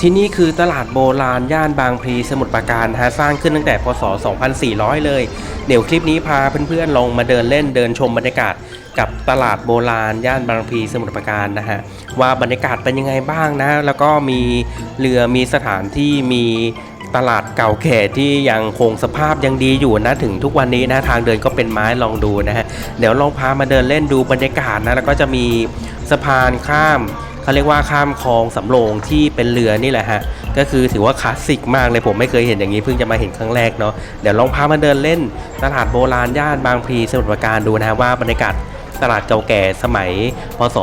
ที่นี่คือตลาดโบราณย่านบางพลีสมุทรปราการฮะสร้างขึ้นตั้งแต่พศ 2400 เลย เดี๋ยวคลิปนี้พาเพื่อนๆลงมาเดินเล่นเดินชมบรรยากาศกับตลาดโบราณย่านบางพลีสมุทรปราการนะฮะว่าบรรยากาศเป็นยังไงบ้างนะ แล้วก็มีเรือมีสถานที่มีตลาดเก่าแก่ที่ยังคงสภาพยังดีอยู่นะถึงทุกวันนี้นะทางเดินก็เป็นไม้ลองดูนะฮะเดี๋ยวลองพามาเดินเล่นดูบรรยากาศนะแล้วก็จะมีสะพานข้าม เขาเรียกว่าข้ามคลองสำโรงที่เป็นเรือนี่แหละฮะ ก็คือถือว่าคลาสสิกมากเลยผมไม่เคยเห็นอย่างนี้เพิ่งจะมาเห็นครั้งแรกเนาะ เดี๋ยวลองพามาเดินเล่นตลาดโบราณย่านบางพลีสมุทรปราการดูนะฮะว่าบรรยากาศตลาดเก่าแก่สมัย พศ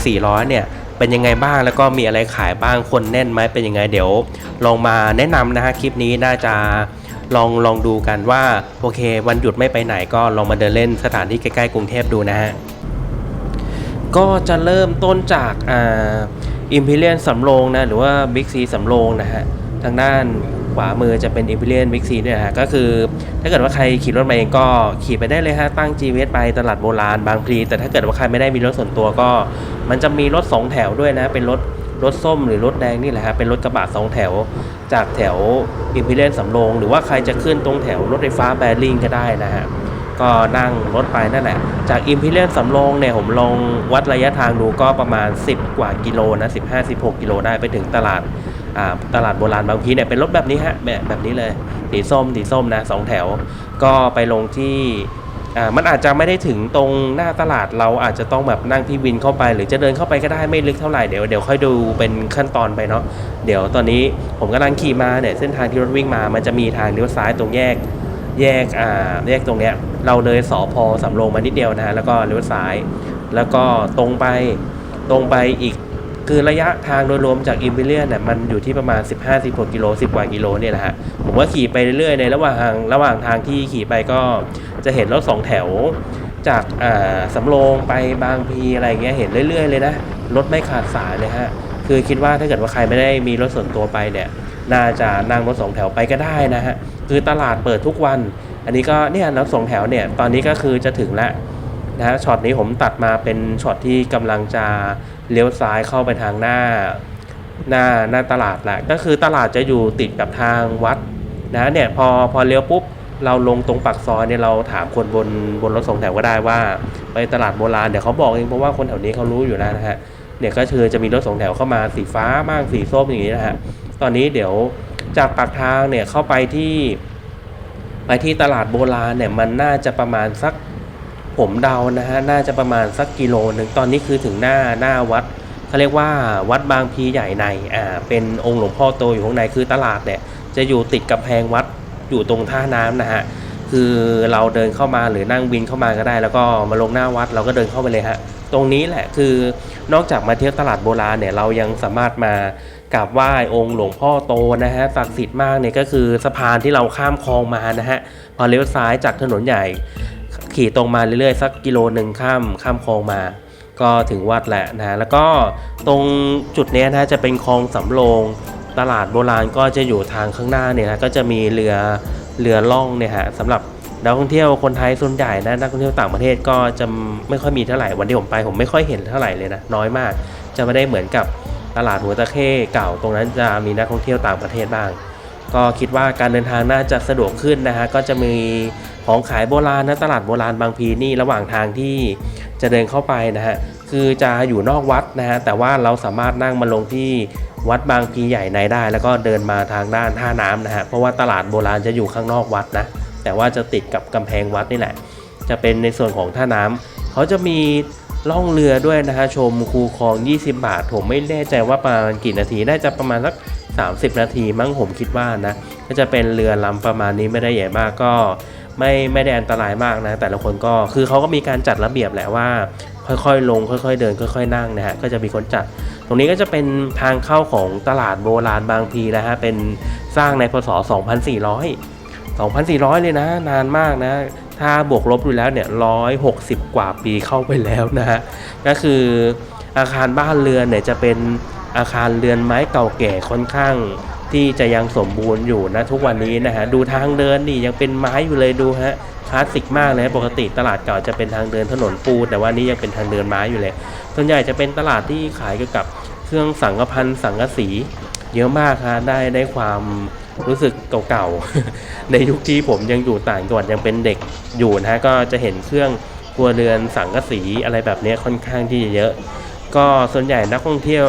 2400 เนี่ยเป็นยังไงบ้างแล้วก็มีอะไรขายบ้างคนแน่นไหมเป็นยังไงเดี๋ยวลองมาแนะนำนะฮะคลิปนี้น่าจะลองลองดูกันว่าโอเค วันหยุดไม่ไปไหนก็ลองมาเดินเล่นสถานที่ใกล้ๆกรุงเทพดูนะฮะ ก็จะเริ่มต้นจากอ่าอิมพีเรียนสำโรงนะหรือว่าบิ๊กซีสำโรงนะฮะทางด้านขวามือจะเป็นอิมพีเรียนบิ๊กซีเนี่ยฮะก็คือ ถ้าเกิดว่าใครขี่รถมาเองก็ขี่ไปได้เลยฮะตั้ง GPS ไปตลาดโบราณบางพลี แต่ถ้าเกิดว่าใครไม่ได้มีรถส่วนตัวก็ มันจะมีรถ 2 แถวด้วยนะ เป็นรถรถส้มหรือรถแดงนี่แหละฮะเป็นรถกระบะสองแถว จากแถวอิมพีเรียนสำโรง หรือว่าใครจะขึ้นตรงแถวรถไฟฟ้าแบริ่งก็ได้นะฮะ ก็นั่งรถไปนั่นแหละ จากอิมพีเรียนสำโรงเนี่ยผมลงวัดระยะทางดูก็ประมาณ 10 กว่ากิโลนะ15-16 กิโลได้ไปถึงตลาดตลาดโบราณบางพีเนี่ยเป็นรถแบบนี้ฮะแบบแบบนี้เลยสีส้มสีส้มนะสองแถว ก็ไปลงที่มันอาจจะไม่ได้ถึงตรงหน้าตลาดเราอาจจะต้องแบบนั่งที่วินเข้าไป หรือจะเดินเข้าไปก็ได้ไม่ลึกเท่าไหร่เดี๋ยวเดี๋ยวค่อยดูเป็นขั้นตอนไปเนาะเดี๋ยวตอนนี้ผมกำลังขี่มาเนี่ยเส้นทางที่รถวิ่งมามันจะมีทางเลี้ยวซ้ายตรงแยก แยกอ่าแยกตรงเนี้ยเราเลยสอพอสำโรงมานิดเดียวนะฮะแล้วก็เลี้ยวซ้าย แล้วก็ตรงไปตรงไปอีกคือระยะทางโดยรวมจากอิมพีเรียนเนี่ยมันอยู่ที่ประมาณ 15-16กิโล10 กว่ากิโลเนี่ยนะฮะผมก็ขี่ไปเรื่อยๆในระหว่างทางระหว่างทางที่ขี่ไปก็จะเห็นรถสองแถว จากอ่าสำโรงไปบางพีอะไรเงี้ยเห็นเรื่อย ๆ เลยนะรถไม่ขาดสายเลยฮะคือคิดว่าถ้าเกิดว่าใครไม่ได้มีรถส่วนตัวไปเนี่ยน่าจะนั่งรถสองแถวไปก็ได้นะฮะ คือตลาดเปิดทุกวัน อันนี้ก็เนี่ยรถสองแถวเนี่ยตอนนี้ก็คือจะถึงแล้วนะฮะช็อตนี้ผมตัดมาเป็นช็อตที่กำลังจะเลี้ยวซ้ายเข้าไปทางหน้าหน้าหน้าตลาดแหละก็คือตลาดจะอยู่ติดกับทางวัดนะเนี่ยพอพอเลี้ยวปุ๊บเราลงตรงปากซอยเนี่ยเราถามคนบนบนรถสองแถวก็ได้ว่า ไปตลาดโบราณเดี๋ยวเขาบอกเองเพราะว่าคนแถวนี้เขารู้อยู่แล้วนะฮะเนี่ยก็คือจะมีรถสองแถวเข้ามาสีฟ้าบ้างสีส้มอย่างนี้นะฮะตอนนี้เดี๋ยว จากปากทางเนี่ยเข้าไปที่ไปที่ตลาดโบราณเนี่ยมันน่าจะประมาณสักผมเดานะฮะน่าจะประมาณสักกิโลหนึ่งตอนนี้คือถึงหน้าหน้าวัดเขาเรียกว่าวัดบางพีใหญ่ในอ่าเป็นองค์หลวงพ่อโตอยู่ข้างในคือตลาดเนี่ยจะอยู่ติดกับแพงวัดอยู่ตรงท่าน้ำนะฮะ คือเราเดินเข้ามาหรือนั่งบินเข้ามาก็ได้ แล้วก็มาลงหน้าวัดเราก็เดินเข้าไปเลยฮะ ตรงนี้แหละคือนอกจากมาเที่ยวตลาดโบราณเนี่ยเรายังสามารถมากราบไหว้องค์หลวงพ่อโตนะฮะศักดิ์สิทธิ์มากเนี่ยก็คือสะพานที่เราข้ามคลองมานะฮะพอเลี้ยวซ้ายจากถนนใหญ่ ขี่ตรงมาเรื่อยๆสักกิโลหนึ่งข้ามข้ามคลองมา ก็ถึงวัดแหละนะแล้วก็ตรงจุดนี้นะฮะจะเป็นคลองสำโรงตลาดโบราณก็จะอยู่ทางข้างหน้าเนี่ยนะก็จะมีเรือ เรือล่องเนี่ยฮะสำหรับนักท่องเที่ยวคนไทยส่วนใหญ่นะนักท่องเที่ยวต่างประเทศก็จะไม่ค่อยมีเท่าไหร่วันที่ผมไปผมไม่ค่อยเห็นเท่าไหร่เลยนะน้อยมาก จะไม่ได้เหมือนกับตลาดหัวตะเข้เก่าตรงนั้นจะมีนักท่องเที่ยวต่างประเทศบ้าง ก็คิดว่าการเดินทางน่าจะสะดวกขึ้นนะฮะก็จะมีของขายโบราณนะตลาดโบราณบางพีนี่ระหว่างทางที่จะเดินเข้าไปนะฮะคือจะอยู่นอกวัดนะฮะแต่ว่าเราสามารถนั่งมาลงที่ วัดบางพีใหญ่ในได้ แล้วก็เดินมาทางด้านท่าน้ำนะฮะเพราะว่าตลาดโบราณจะอยู่ข้างนอกวัดนะ แต่ว่าจะติดกับกำแพงวัดนี่แหละ จะเป็นในส่วนของท่าน้ำเขาจะมีล่องเรือด้วยนะฮะชมคูคลอง 20 บาท ผมไม่แน่ใจว่าประมาณกี่นาทีน่าจะประมาณสัก 30 นาทีมั้งผมคิดว่านะก็จะเป็นเรือลำประมาณนี้ไม่ได้ใหญ่มากก็ไม่ไม่ได้อันตรายมากนะ แต่ละคนก็คือเขาก็มีการจัดระเบียบแหละว่า ค่อยๆ ลงค่อย ๆ เดินค่อย ๆ นั่งนะฮะก็จะมีคนจัด รงนี้ก็จะเป็นทางเข้าของตลาดโบราณบางพีนะฮะเป็นสร้างในพศ 2400 2,400 เลยนะ นานมากนะ ถ้าบวกลบดูแล้วเนี่ย 160 กว่าปีเข้าไปแล้วนะฮะ ก็คืออาคารบ้านเรือนเนี่ยจะเป็นอาคารเรือนไม้เก่าแก่ค่อนข้างที่จะยังสมบูรณ์อยู่นะทุกวันนี้นะฮะ ดูทางเดินนี่ยังเป็นไม้อยู่เลยดูฮะคลาสสิกมากเลยปกติตลาดเก่าจะเป็นทางเดินถนนปูนแต่ว่านี่ยังเป็นทางเดินไม้อยู่เลย ส่วนใหญ่จะเป็นตลาดที่ขายเกี่ยวกับเครื่องสังกพันสังกะสีเยอะมากฮะได้ได้ความรู้สึกเก่าๆ ในยุคที่ผมยังอยู่ต่างจังหวัดยังเป็นเด็กอยู่นะฮะก็จะเห็นเครื่องครัวเรือนสังกะสีอะไรแบบนี้ค่อนข้างที่จะเยอะ ก็ส่วนใหญ่นักท่องเที่ยว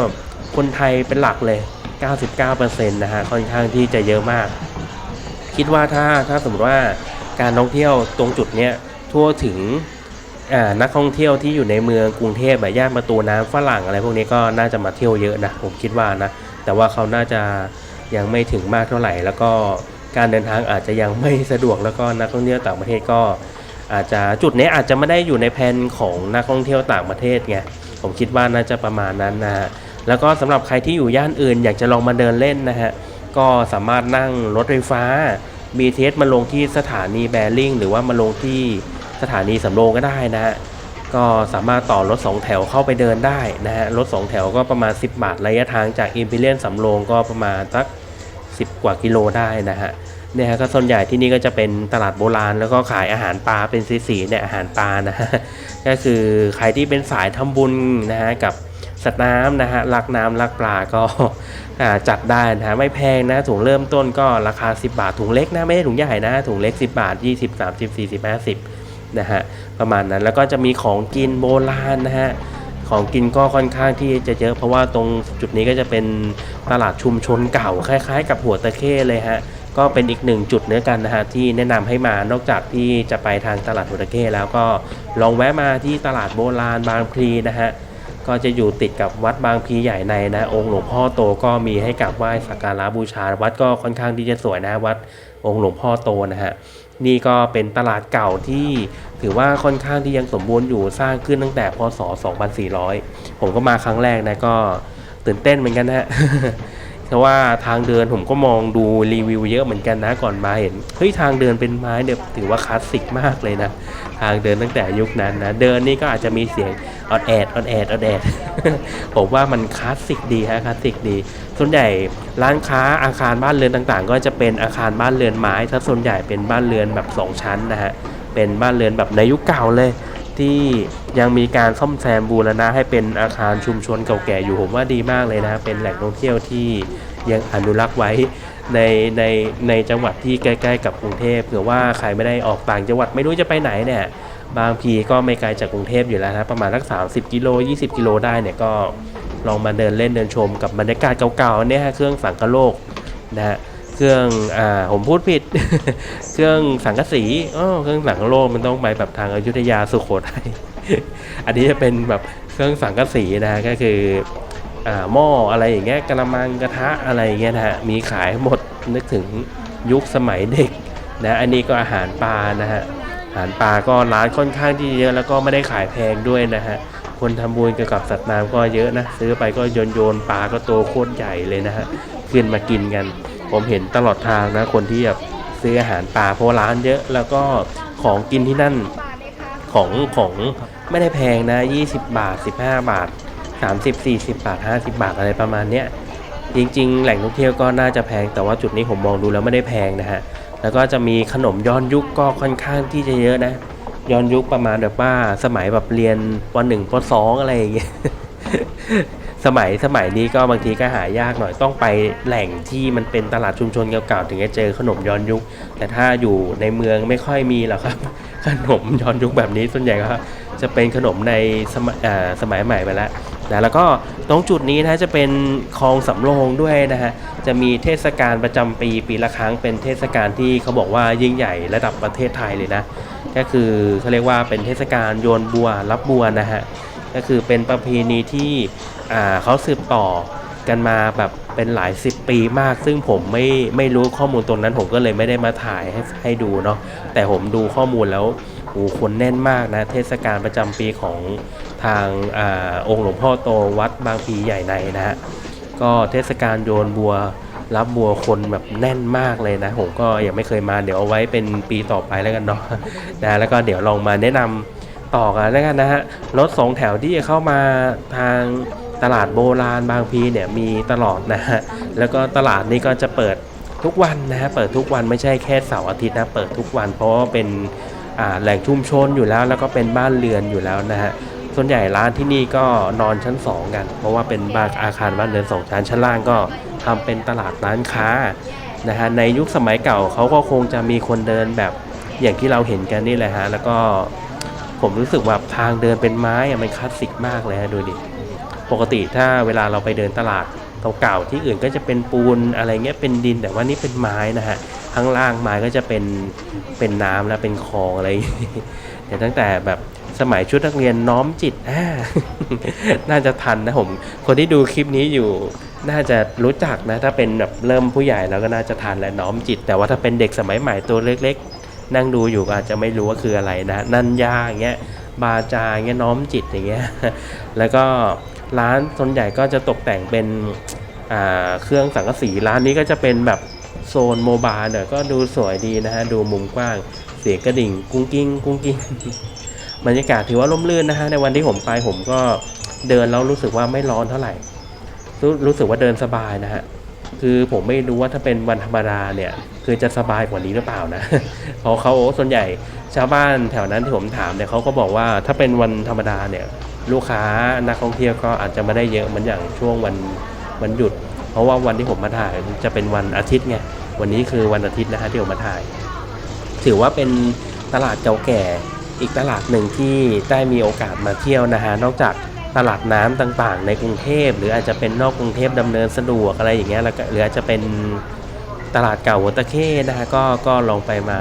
คนไทยเป็นหลักเลย 99%นะฮะค่อนข้างที่จะเยอะมาก คิดว่าถ้าถ้าสมมติว่าการท่องเที่ยวตรงจุดเนี้ยทั่วถึง นักท่องเที่ยวที่อยู่ในเมืองกรุงเทพแบบย่านประตูน้ำฝรั่งอะไรพวกนี้ก็น่าจะมาเที่ยวเยอะนะผมคิดว่านะแต่ว่าเขาน่าจะยังไม่ถึงมากเท่าไหร่ แล้วก็การเดินทางอาจจะยังไม่สะดวกแล้วก็นักท่องเที่ยวต่างประเทศก็ อาจจะจุดนี้อาจจะไม่ได้อยู่ในแผนของนักท่องเที่ยวต่างประเทศไงผมคิดว่าน่าจะประมาณนั้นนะฮะแล้วก็สำหรับใครที่อยู่ย่านอื่น อยากจะลองมาเดินเล่นนะฮะก็สามารถนั่งรถไฟฟ้า BTS มาลงที่สถานีแบริ่งหรือว่ามาลงที่ สถานีสำโรงก็ได้นะฮะก็สามารถต่อรถ2แถวเข้าไปเดินได้นะฮะรถ2แถวก็ประมาณ 10 บาทระยะทางจากอิมพีเรียนสำโรงก็ประมาณสัก 10 กว่ากิโลได้นะฮะเนี่ยฮะก็ส่วนใหญ่ที่นี่ก็จะเป็นตลาดโบราณ แล้วก็ขายอาหารปลาเป็นสีๆเนี่ยอาหารปลานะฮะก็คือใครที่เป็นสายทำบุญนะฮะกับสัตว์น้ำนะฮะรักน้ำรักปลาก็จัดได้นะฮะไม่แพงนะถุงเริ่มต้นก็ราคา 10 บาทถุงเล็กนะไม่ใช่ถุงใหญ่นะถุงเล็ก 10 บาท 20 30 40 50 นะฮะประมาณนั้นแล้วก็จะมีของกินโบราณนะฮะของกินก็ค่อนข้างที่จะเยอะเพราะว่าตรงจุดนี้ก็จะเป็นตลาดชุมชนเก่าคล้ายๆ กับหัวตะเข้เลยฮะก็เป็นอีกหนึ่งจุดเนื้อกันนะฮะที่แนะนำให้มานอกจากที่จะไปทางตลาดหัวตะเข้แล้วก็ลองแวะมาที่ตลาดโบราณบางพลีนะฮะก็จะอยู่ติดกับวัดบางพลีใหญ่ในนะองค์หลวงพ่อโตก็มีให้กราบไหว้สักการะบูชา วัดก็ค่อนข้างที่จะสวยนะวัดองค์หลวงพ่อโตนะฮะ นี่ก็เป็นตลาดเก่าที่ถือว่าค่อนข้างที่ยังสมบูรณ์อยู่สร้างขึ้นตั้งแต่พศ 2400 ผมก็มาครั้งแรกนะก็ตื่นเต้นเหมือนกันนะฮะ เพราะว่าทางเดินผมก็มองดูรีวิวเยอะเหมือนกันนะก่อนมาเห็นเฮ้ยทางเดินเป็นไม้เนี่ยถือว่าคลาสสิกมากเลยนะทางเดินตั้งแต่ยุคนั้นนะเดินนี่ก็อาจจะมีเสียงออดแอดออดแอดออดแอดผมว่ามันคลาสสิกดีฮะคลาสสิกดี ส่วนใหญ่ร้านค้าอาคารบ้านเรือนต่างๆ ก็จะเป็นอาคารบ้านเรือนไม้ถ้าส่วนใหญ่เป็นบ้านเรือนแบบสองชั้นนะฮะเป็นบ้านเรือนแบบในยุคเก่าเลย ที่ยังมีการซ่อมแซมบูรณะให้เป็นอาคารชุมชนเก่าแก่อยู่ผมว่าดีมากเลยนะ เป็นแหล่งท่องเที่ยวที่ยังอนุรักษ์ไว้ในในในจังหวัดที่ใกล้ ๆ กับกรุงเทพเผื่อว่าใครไม่ได้ออกต่างจังหวัดไม่รู้จะไปไหนเนี่ยบางพีก็ไม่ไกลจากกรุงเทพอยู่แล้วนะประมาณสัก30 กิโล 20 กิโลได้เนี่ยก็ลองมาเดินเล่นเดินชมกับบรรยากาศเก่าๆเนี่ยเครื่องสังกะโลกนะฮะ เครื่องอ่าผมพูดผิด เครื่องสังกะสีอ๋อเครื่องสังกะโลกมันต้องไปแบบทางอยุธยาสุโขทัยอันนี้จะเป็นแบบเครื่องสังกะสีนะก็คืออ่าหม้ออะไรอย่างเงี้ยกระมังกระทะอะไรอย่างเงี้ยนะฮะมีขายหมดนึกถึงยุคสมัยเด็กนะอันนี้ก็อาหารปลานะฮะอาหารปลาก็ร้านค่อนข้างที่เยอะแล้วก็ไม่ได้ขายแพงด้วยนะฮะคนทำบุญเกี่ยวกับสัตว์น้ำก็เยอะนะ ซื้อไปก็โยนโยนปลาก็โตโคตรใหญ่เลยนะฮะขึ้นมากินกัน ผมเห็นตลอดทางนะ คนที่แบบซื้ออาหารปลาเพราะว่าร้านเยอะ แล้วก็ของกินที่นั่นของของไม่ได้แพงนะ 20 บาท 15 บาท 30 40 บาท 50 บาทอะไรประมาณเนี้ยจริง ๆ แหล่งท่องเที่ยวก็น่าจะแพงแต่ว่าจุดนี้ผมมองดูแล้วไม่ได้แพงนะฮะแล้วก็จะมีขนมย้อนยุคก็ค่อนข้างที่จะเยอะนะ ย้อนยุคประมาณแบบว่าสมัยแบบเรียนปหนึ่งปสองอะไรอย่างเงี้ย สมัยสมัยนี้ก็บางทีก็หายากหน่อยต้องไปแหล่งที่มันเป็นตลาดชุมชนเก่าๆถึงจะเจอขนมย้อนยุค แต่ถ้าอยู่ในเมืองไม่ค่อยมีหรอกครับ ขนมย้อนยุคแบบนี้ส่วนใหญ่ก็จะเป็นขนมในสมัยสมัยใหม่ไปแล้วนะแล้วก็ตรงจุดนี้นะจะเป็นคลองสำโรงด้วยนะฮะจะมีเทศกาลประจำปีปีละครั้งเป็นเทศกาลที่เขาบอกว่ายิ่งใหญ่ระดับประเทศไทยเลยนะก็คือเขาเรียกว่าเป็นเทศกาลโยนบัวรับบัวนะฮะ ก็คือเป็นประเพณีที่เขาสืบต่อกันมาแบบเป็นหลายสิบปีมาก ซึ่งผมไม่ไม่รู้ข้อมูลตรงนั้นผมก็เลยไม่ได้มาถ่ายให้ให้ดูเนาะแต่ผมดูข้อมูลแล้วโอ้คนแน่นมากนะ เทศกาลประจำปีของทางอาองค์หลวงพ่อโตวัดบางพีใหญ่ในนะฮะก็เทศกาลโยนบัวรับบัวคนแบบแน่นมากเลยนะ ผมก็ยังไม่เคยมาเดี๋ยวเอาไว้เป็นปีต่อไปแล้วกันเนาะนะแล้วก็เดี๋ยวลองมาแนะนำ ต่อกันแล้วกันนะฮะรถสองแถวที่จะเข้ามาทางตลาดโบราณบางพีเนี่ยมีตลอดนะฮะแล้วก็ตลาดนี้ก็จะเปิดทุกวันนะฮะเปิดทุกวันไม่ใช่แค่เสาร์อาทิตย์นะเปิดทุกวัน เพราะว่าเป็นแหล่งชุมชนอยู่แล้ว แล้วก็เป็นบ้านเรือนอยู่แล้วนะฮะส่วนใหญ่ร้านที่นี่ก็นอนชั้น 2 กัน เพราะว่าเป็นบ้านอาคารบ้านเรือนสองชั้นชั้นล่างก็ทำเป็นตลาดร้านค้านะฮะในยุคสมัยเก่าเขาก็คงจะมีคนเดินแบบอย่างที่เราเห็นกันนี่แหละฮะแล้วก็ ผมรู้สึกว่าทางเดินเป็นไม้อะมันคลาสสิกมากเลยฮะดูดิปกติถ้าเวลาเราไปเดินตลาดเก่าๆที่อื่นก็จะเป็นปูนอะไรเงี้ยเป็นดิน แต่ว่านี่เป็นไม้นะฮะข้างล่างไม้ก็จะเป็นเป็นน้ำและเป็นคลองอะไรแต่ตั้งแต่แบบสมัยชุดนักเรียนน้อมจิตน่าจะทันนะผม คนที่ดูคลิปนี้อยู่น่าจะรู้จักนะ ถ้าเป็นแบบเริ่มผู้ใหญ่แล้วก็น่าจะทันและน้อมจิต แต่ว่าถ้าเป็นเด็กสมัยใหม่ตัวเล็ก นั่งดูอยู่ก็อาจจะไม่รู้ว่าคืออะไรนะ นันยาอย่างเงี้ยบาจาอย่างเงี้ยน้อมจิตอย่างเงี้ยแล้วก็ร้านส่วนใหญ่ก็จะตกแต่งเป็นเครื่องสังกะสีร้านนี้ก็จะเป็นแบบโซนโมบายเนี่ยก็ดูสวยดีนะฮะดูมุมกว้างเสียงกระดิ่ง กุ้งกิ้งกุ้งกิ้งบรรยากาศถือว่าร่มรื่นนะฮะในวันที่ผมไปผมก็เดินแล้วรู้สึกว่าไม่ร้อนเท่าไหร่ รู้สึกว่าเดินสบายนะฮะ คือผมไม่รู้ว่าถ้าเป็นวันธรรมดาเนี่ยคือจะสบายกว่านี้หรือเปล่านะเพราะเขาส่วนใหญ่ชาวบ้านแถวนั้นที่ผมถามเนี่ยเขาก็บอกว่าถ้าเป็นวันธรรมดาเนี่ยลูกค้านักท่องเที่ยวก็อาจจะไม่ได้เยอะเหมือนอย่างช่วงวันวันหยุด เพราะว่าวันที่ผมมาถ่ายจะเป็นวันอาทิตย์ไงวันนี้คือวันอาทิตย์นะฮะที่ผมมาถ่าย ถือว่าเป็นตลาดเก่าแก่อีกตลาดหนึ่งที่ได้มีโอกาสมาเที่ยวนะฮะนอกจาก ตลาดน้ำต่างๆ ในกรุงเทพ หรืออาจจะเป็นนอกกรุงเทพดำเนินสะดวกอะไรอย่างเงี้ยแล้วก็หรืออาจจะเป็นตลาดเก่าหัวตะเข้นะฮะก็ก็ลองไปมา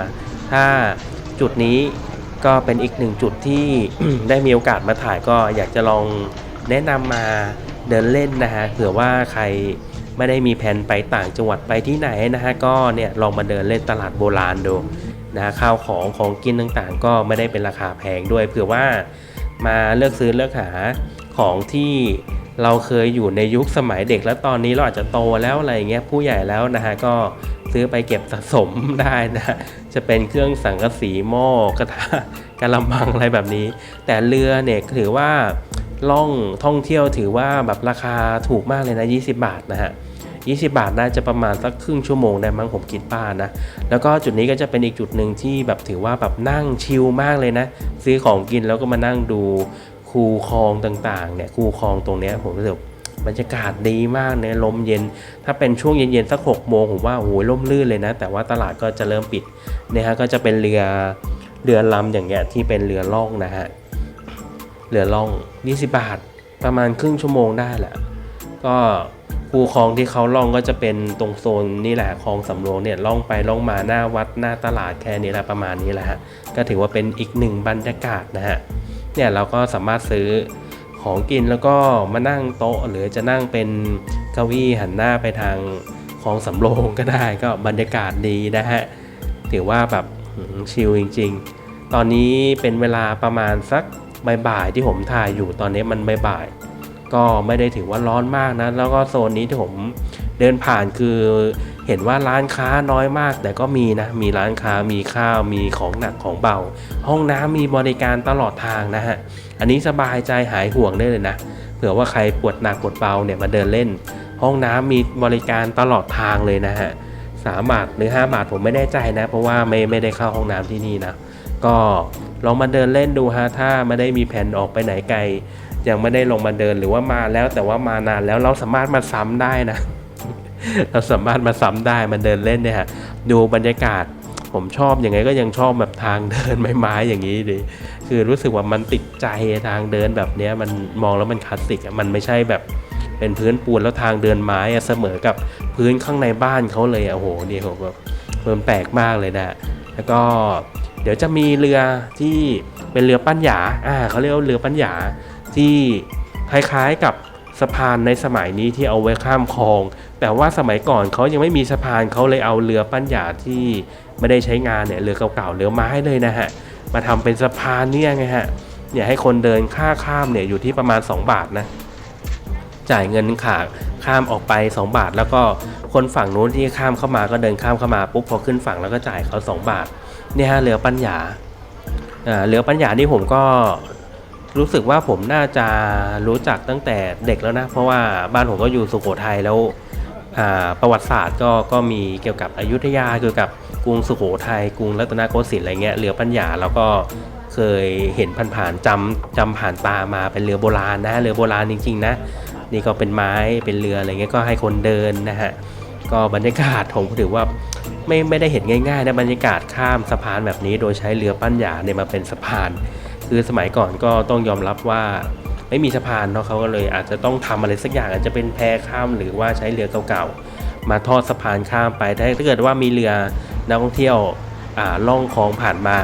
ถ้าจุดนี้ก็เป็นอีกหนึ่งจุดที่ได้มีโอกาสมาถ่ายก็อยากจะลองแนะนำมาเดินเล่นนะฮะเผื่อว่าใครไม่ได้มีแผนไปต่างจังหวัดไปที่ไหนนะฮะก็เนี่ยลองมาเดินเล่นตลาดโบราณดูนะฮะข้าวของของกินต่างๆ ก็ไม่ได้เป็นราคาแพงด้วยเผื่อว่ามาเลือกซื้อเลือกหา ของที่เราเคยอยู่ในยุคสมัยเด็กแล้วตอนนี้เราอาจจะโตแล้วอะไรอย่างเงี้ยผู้ใหญ่แล้วนะฮะก็ซื้อไปเก็บสะสมได้นะฮะจะเป็นเครื่องสังกะสีหม้อกระทะกระมังอะไรแบบนี้ แต่เรือเนี่ยถือว่าล่องท่องเที่ยวถือว่าแบบราคาถูกมากเลยนะ 20 บาทนะฮะ20 บาทน่าจะประมาณสักครึ่งชั่วโมงได้มั้งผมคิดป้านะ แล้วก็จุดนี้ก็จะเป็นอีกจุดหนึ่งที่แบบถือว่าแบบนั่งชิลมากเลยนะ ซื้อของกินแล้วก็มานั่งดู คูคลองต่างๆเนี่ยคูคลองตรงเนี้ยผมรู้สึกบรรยากาศดีมากเนี่ยลมเย็น ถ้าเป็นช่วงเย็นๆสักหกโมงผมว่าโอ้โหร่มรื่นเลยนะ แต่ว่าตลาดก็จะเริ่มปิดนี่ยฮะก็จะเป็นเรือเรือลำอย่างเงี้ยที่เป็นเรือล่องนะฮะเรือล่อง 20 บาทประมาณครึ่งชั่วโมงได้แหละ ก็คูคลองที่เขาล่องก็จะเป็นตรงโซนนี่แหละคลองสำโรงเนี่ยล่องไปล่องมาหน้าวัดหน้าตลาดแค่นี้แหละประมาณนี้แหละฮะก็ถือว่าเป็นอีกหนึ่งบรรยากาศนะฮะ เนี่ยเราก็สามารถซื้อของกินแล้วก็มานั่งโต๊ะ หรือจะนั่งเป็นเก้าอี้หันหน้าไปทางคลองสำโรงก็ได้ก็บรรยากาศดีนะฮะถือว่าแบบชิลจริง ๆ ตอนนี้เป็นเวลาประมาณสักบ่ายๆที่ผมถ่ายอยู่ตอนนี้มันบ่ายๆก็ไม่ได้ถือว่าร้อนมากนะ แล้วก็โซนนี้ที่ผมเดินผ่านคือ เห็นว่าร้านค้าน้อยมาก แต่ก็มีนะ มีร้านค้ามีข้าวมีของหนักของเบา ห้องน้ำมีบริการตลอดทางนะฮะ อันนี้สบายใจหายห่วงได้เลยนะ เผื่อว่าใครปวดหนักปวดเบาเนี่ยมาเดินเล่น ห้องน้ำมีบริการตลอดทางเลยนะฮะสามบาทหรือ5บาทผมไม่แน่ใจนะ เพราะว่าไม่ไม่ได้เข้าห้องน้ำที่นี่นะ ก็ลองมาเดินเล่นดูฮะถ้าไม่ได้มีแผนออกไปไหนไกลยังไม่ได้ลงมาเดินหรือว่ามาแล้วแต่ว่ามานานแล้วเราสามารถมาซ้ำได้นะ เราสามารถมาซ้ำได้มาเดินเล่นเนี่ยฮะดูบรรยากาศผมชอบยังไงก็ยังชอบแบบทางเดินไม้ๆอย่างนี้ดิคือรู้สึกว่ามันติดใจทางเดินแบบเนี้ยมันมองแล้วมันคลาสสิกมันไม่ใช่แบบเป็นพื้นปูนแล้วทางเดินไม้เสมอกับพื้นข้างในบ้านเขาเลยโอ้โหนี่ผมแบบมันแปลกมากเลยนะแล้วก็เดี๋ยวจะมีเรือที่เป็นเรือปั้นหยาอ่าเขาเรียกว่าเรือปั้นหยาที่คล้ายๆกับสะพานในสมัยนี้ที่เอาไว้ข้ามคลอง แต่ว่าสมัยก่อนเขายังไม่มีสะพานเขาเลยเอาเรือปั้นหยาที่ไม่ได้ใช้งานเนี่ยเรือเก่าๆเรือไม้เลยนะฮะมาทำเป็นสะพานเนี่ยไงฮะเนี่ยให้คนเดินค่าข้ามเนี่ยอยู่ที่ประมาณ 2 บาทนะจ่ายเงินขาข้ามออกไป 2 บาท แล้วก็คนฝั่งนู้นที่ข้ามเข้ามาก็เดินข้ามเข้ามาปุ๊บพอขึ้นฝั่งแล้วก็จ่ายเขา 2 บาทเนี่ยฮะเรือปัญญาอ่าเรือปัญญานี่ผมก็รู้สึกว่าผมน่าจะรู้จักตั้งแต่เด็กแล้วนะ เพราะว่าบ้านผมก็อยู่สุโขทัยแล้ว ประวัติศาสตร์ก็ก็มีเกี่ยวกับอยุธยาเกี่ยวกับกรุงสุโขทัยกรุงรัตนโกสินทร์อะไรเงี้ยเรือปัญญาแล้วก็เคยเห็นผ่านๆจำจำผ่านตามาเป็นเรือโบราณนะเรือโบราณจริงๆนะนี่ก็เป็นไม้เป็นเรืออะไรเงี้ยก็ให้คนเดินนะฮะก็บรรยากาศผมถือว่าไม่ไม่ได้เห็นง่ายๆนะบรรยากาศข้ามสะพานแบบนี้ โดยใช้เรือปั้นหยาเนี่ยมาเป็นสะพาน คือสมัยก่อนก็ต้องยอมรับว่า ไม่มีสะพานเนาะเขาก็เลยอาจจะต้องทำอะไรสักอย่างอาจจะเป็นแพข้ามหรือว่าใช้เรือเก่าๆมาทอดสะพานข้ามไปถ้าถ้าเกิดว่ามีเรือนักท่องเที่ยวอ่าล่องคลองผ่านมา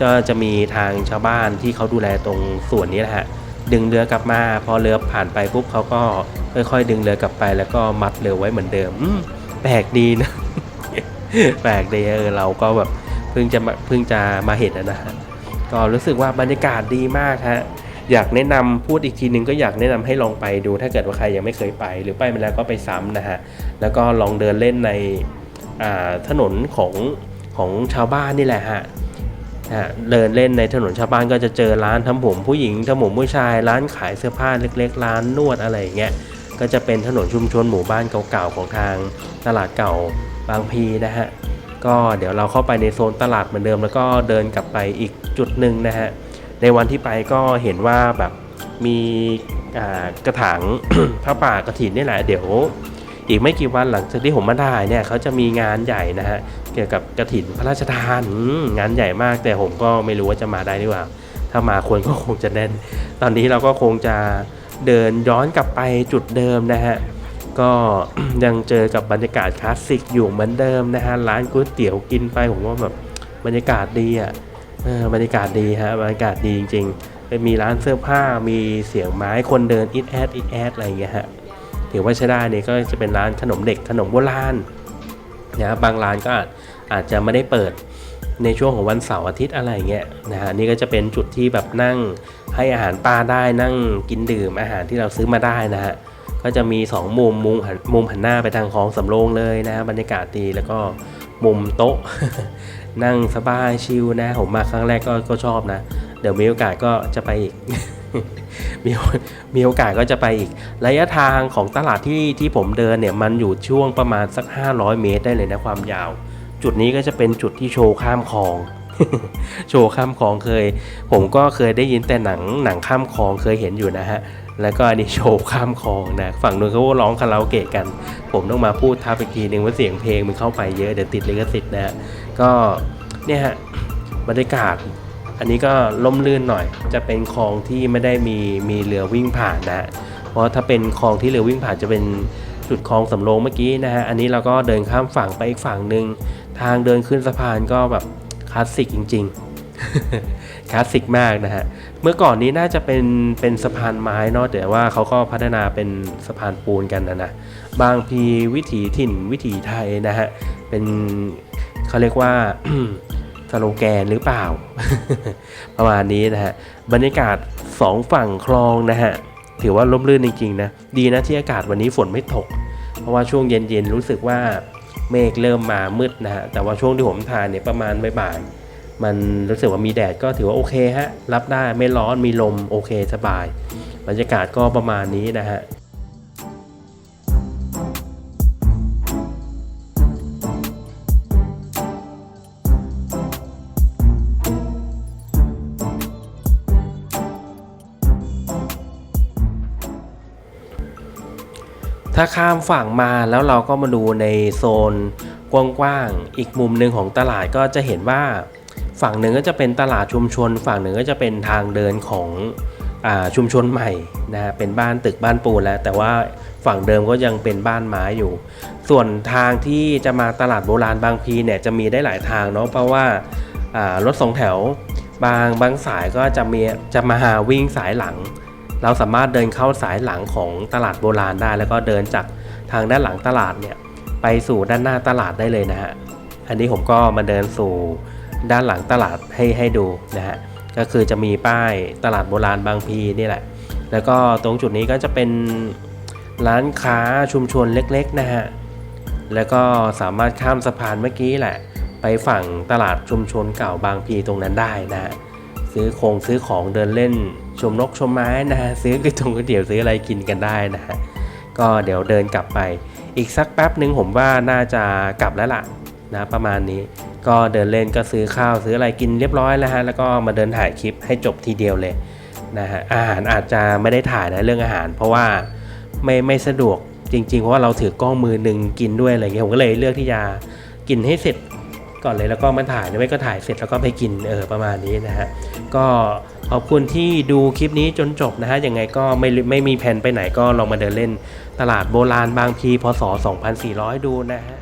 จะจะมีทางชาวบ้านที่เขาดูแลตรงส่วนนี้แหละฮะดึงเรือกลับมา พอเรือผ่านไปปุ๊บเขาก็ค่อยๆ ดึงเรือกลับไป แล้วก็มัดเรือไว้เหมือนเดิมแปลกดีนะแปลกดีเออเราก็แบบเพิ่งจะมาเพิ่งจะมาเห็นนะฮะก็รู้สึกว่าบรรยากาศดีมากฮะ อยากแนะนำพูดอีกทีนึงก็อยากแนะนำให้ลองไปดู ถ้าเกิดว่าใครยังไม่เคยไป หรือไปมาแล้วก็ไปซ้ำนะฮะแล้วก็ลองเดินเล่นในถนนของของชาวบ้านนี่แหละฮะเดินเล่นในถนนชาวบ้านก็จะเจอร้านทำผมผู้หญิงทำผมผู้ชาย ร้านขายเสื้อผ้าเล็ก ๆ ร้านนวดอะไรอย่างเงี้ยก็จะเป็นถนนชุมชนหมู่บ้านเก่าๆของทางตลาดเก่าบางพีนะฮะก็เดี๋ยวเราเข้าไปในโซนตลาดเหมือนเดิมแล้วก็เดินกลับไปอีกจุดหนึ่งนะฮะ ในวันที่ไปก็เห็นว่าแบบมีกระถางพระป่ากระถินนี่แหละ เดี๋ยวอีกไม่กี่วันหลังจากที่ผมมาได้เนี่ยเขาจะมีงานใหญ่นะฮะเกี่ยวกับกระถินพระราชทานงานใหญ่มาก แต่ผมก็ไม่รู้ว่าจะมาได้หรือเปล่า ถ้ามาคนก็คงจะแน่น ตอนนี้เราก็คงจะเดินย้อนกลับไปจุดเดิมนะฮะก็ยังเจอกับบรรยากาศคลาสสิกอยู่เหมือนเดิมนะฮะร้านก๋วยเตี๋ยวกินไปผมว่าแบบบรรยากาศดีอะ บรรยากาศดีฮะบรรยากาศดีจริงๆมีร้านเสื้อผ้ามีเสียงไม้คนเดินอิดแอดอิดแอดอะไรอย่างเงี้ยฮะถือว่าใช้ได้เนี่ยก็จะเป็นร้านขนมเด็กขนมโบราณนะบางร้านก็อาจอาจจะไม่ได้เปิดในช่วงของวันเสาร์อาทิตย์อะไรเงี้ยนะฮะนี่ก็จะเป็นจุดที่แบบนั่งให้อาหารปลาได้นั่งกินดื่มอาหารที่เราซื้อมาได้นะฮะก็จะมี 2 มุมมุมหันมุมหันหน้าไปทางคลองสำโรงเลยนะบรรยากาศดีแล้วก็มุมโต๊ะ นั่งสบายชิลนะ ผมมาครั้งแรกก็ก็ชอบนะ เดี๋ยวมีโอกาสก็จะไปอีกมีมีโอกาสก็จะไปอีก ระยะทางของตลาดที่ที่ผมเดินเนี่ยมันอยู่ช่วงประมาณสัก 500 เมตรได้เลยนะความยาว จุดนี้ก็จะเป็นจุดที่โชว์ข้ามคลองโชว์ข้ามคลองเคย ผมก็เคยได้ยินแต่หนังหนังข้ามคลองเคยเห็นอยู่นะฮะแล้วก็อันนี้โชว์ข้ามคลองนะฝั่งนู้นเขาร้องคาราโอเกะกัน ผมต้องมาพูดทับอีกทีนึ่งว่าเสียงเพลงมันเข้าไปเยอะเดี๋ยวติดลิขสิทธิ์นะฮะ ก็เนี่ยฮะบรรยากาศ อันนี้ก็ล่มลื่นหน่อย จะเป็นคลองที่ไม่ได้มีมีเรือวิ่งผ่านนะฮะเพราะถ้าเป็นคลองที่เรือวิ่งผ่านจะเป็นจุดคลองสำโรงเมื่อกี้นะฮะ อันนี้เราก็เดินข้ามฝั่งไปอีกฝั่งหนึ่ง ทางเดินขึ้นสะพานก็แบบคลาสสิกจริง ๆ คลาสสิกมากนะฮะ เมื่อก่อนนี้น่าจะเป็นเป็นสะพานไม้เนาะแต่ว่าเขาก็พัฒนาเป็นสะพานปูนกันนะนะ บางพีวิถีถิ่นวิถีไทยนะฮะ เป็น เขาเรียกว่าสโลแกนหรือเปล่า ประมาณนี้นะฮะ บรรยากาศสองฝั่งคลองนะฮะ ถือว่าร่มรื่นจริงๆนะ ดีนะที่อากาศวันนี้ฝนไม่ตก เพราะว่าช่วงเย็นๆรู้สึกว่าเมฆเริ่มมามืดนะฮะ แต่ว่าช่วงที่ผมทานเนี่ยประมาณบ่ายๆมันรู้สึกว่ามีแดดก็ถือว่าโอเคฮะ รับได้ไม่ร้อนมีลมโอเคสบาย บรรยากาศก็ประมาณนี้นะฮะ ถ้าข้ามฝั่งมาแล้วเราก็มาดูในโซนกว้างๆอีกมุมหนึ่งของตลาดก็จะเห็นว่า ฝั่งหนึ่งก็จะเป็นตลาดชุมชน ฝั่งหนึ่งก็จะเป็นทางเดินของอชุมชนใหม่นะฮะเป็นบ้านตึกบ้านปูนแล้ว แต่ว่าฝั่งเดิมก็ยังเป็นบ้านไม้อยู่ ส่วนทางที่จะมาตลาดโบราณบางพีเนี่ยจะมีได้หลายทางเนาะเพราะว่าอ่ารถสองแถวบางบางสายก็จะมีจะมาหาวิ่งสายหลัง เราสามารถเดินเข้าสายหลังของตลาดโบราณได้ แล้วก็เดินจากทางด้านหลังตลาดเนี่ยไปสู่ด้านหน้าตลาดได้เลยนะฮะอันนี้ผมก็มาเดินสู่ด้านหลังตลาดให้ให้ดูนะฮะก็คือจะมีป้ายตลาดโบราณบางพีนี่แหละ แล้วก็ตรงจุดนี้ก็จะเป็นร้านค้าชุมชนเล็กๆนะฮะแล้วก็สามารถข้ามสะพานเมื่อกี้แหละ ไปฝั่งตลาดชุมชนเก่าบางพีตรงนั้นได้นะฮะซื้อคงซื้อของเดินเล่น ชมนกชมไม้นะฮะซื้อกระทงก๋วยเตี๋ยวซื้ออะไรกินกันได้นะฮะก็เดี๋ยวเดินกลับไป อีกสักแป๊บหนึ่งผมว่าน่าจะกลับแล้วล่ะนะประมาณนี้ ก็เดินเล่นก็ซื้อข้าวซื้ออะไรกินเรียบร้อยแล้วฮะแล้วก็มาเดินถ่ายคลิปให้จบทีเดียวเลยนะฮะอาหารอาจจะไม่ได้ถ่ายนะเรื่องอาหาร เพราะว่าไม่ไม่สะดวกจริงๆ เพราะว่าเราถือกล้องมือหนึ่งกินด้วยอะไรเงี้ยผมก็เลยเลือกที่จะกินให้เสร็จก่อนเลยแล้วก็มาถ่ายไม่ก็ถ่ายเสร็จแล้วก็ไปกินเออประมาณนี้นะฮะก็ ขอบคุณที่ดูคลิปนี้จนจบนะฮะยังไงก็ไม่ไม่มีแผนไปไหนก็ลองมาเดินเล่น ตลาดโบราณบางพีพศ 2400 ดูนะฮะ